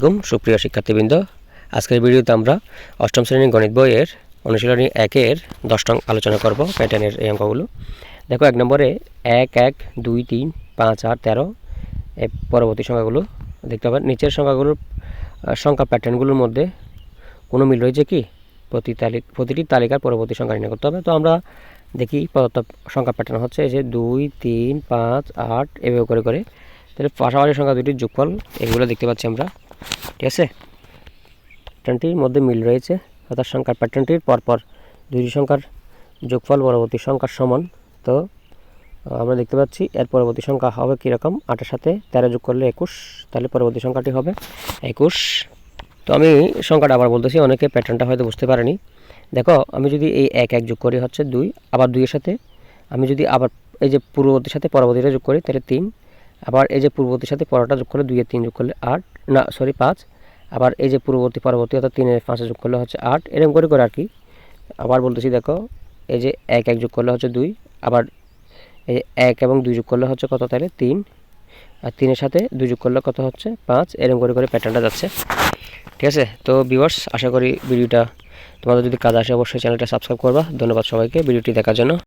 আসসালামাইকুম সুপ্রিয় শিক্ষার্থীবৃন্দ। আজকের ভিডিওতে আমরা অষ্টম শ্রেণির গণিত বইয়ের অনুশীলনী একের দশ আলোচনা করব, প্যাটার্নের এই অঙ্কগুলো। দেখো, এক নম্বরে এক এক, দুই, তিন, পাঁচ, আট, তেরো, এ পরবর্তী সংখ্যাগুলো দেখতে পাবেন। নিচের সংখ্যাগুলোর সংখ্যা প্যাটার্নগুলোর মধ্যে কোনো মিল রয়েছে কি? প্রতি তালিকা প্রতিটি তালিকার পরবর্তী সংখ্যা নির্ণয় করতে হবে। তো আমরা দেখি প্রদত্ত সংখ্যা প্যাটার্ন হচ্ছে, এই যে দুই, তিন, পাঁচ, আট, এভাবে করে করে। তাহলে পাশাপাশি সংখ্যা দুটির যোগফল, এগুলো দেখতে পাচ্ছি আমরা। ঠিক আছে? প্যাটার্নটির মধ্যে মিল রয়েছে। অর্থাৎ সংখ্যার প্যাটার্নটির পরপর দুটি সংখ্যার যোগফল, পরবর্তী সংখ্যার সমান। তো, আমরা দেখতে পাচ্ছি, এর পরবর্তী সংখ্যা হবে কীরকম? আটের সাথে তেরো যোগ করলে একুশ, তাহলে পরবর্তী সংখ্যাটি হবে একুশ। তো আমি সংখ্যাটা আবার বলতেছি, অনেকে প্যাটার্নটা হয়তো বুঝতে পারেনি। দেখো, আমি যদি এই এক এক যোগ করি হচ্ছে দুই, আবার দুইয়ের সাথে, আমি যদি আবার এই যে পূর্ববর্তীর সাথে পরবর্তীটা যোগ করি, তাহলে তিন। আবার এই যে পূর্ববর্তীর সাথে পরটা যোগ করলে দুইয়ের তিন যোগ করলে আট। না সরি পাঁচ। আবার এই যে পূর্ববর্তী, পরবর্তী, অর্থাৎ তিনের পাঁচে যোগ করলে হচ্ছে আট। এরকম করে করে আর কি। আবার বলতেছি, দেখো, এই যে এক এক যোগ করলে হচ্ছে দুই। আবার এই যে এক এবং দুই যোগ করলে হচ্ছে কত তাহলে? তিন। আর তিনের সাথে দুই যোগ করলে কত হচ্ছে? পাঁচ। এরকম করে করে প্যাটার্নটা যাচ্ছে। ঠিক আছে? তো ভিউয়ার্স আশা করি ভিডিওটা তোমাদের যদি কাজ আসে, অবশ্যই চ্যানেলটা সাবস্ক্রাইব করবা। ধন্যবাদ সবাইকে ভিডিওটি দেখার জন্য।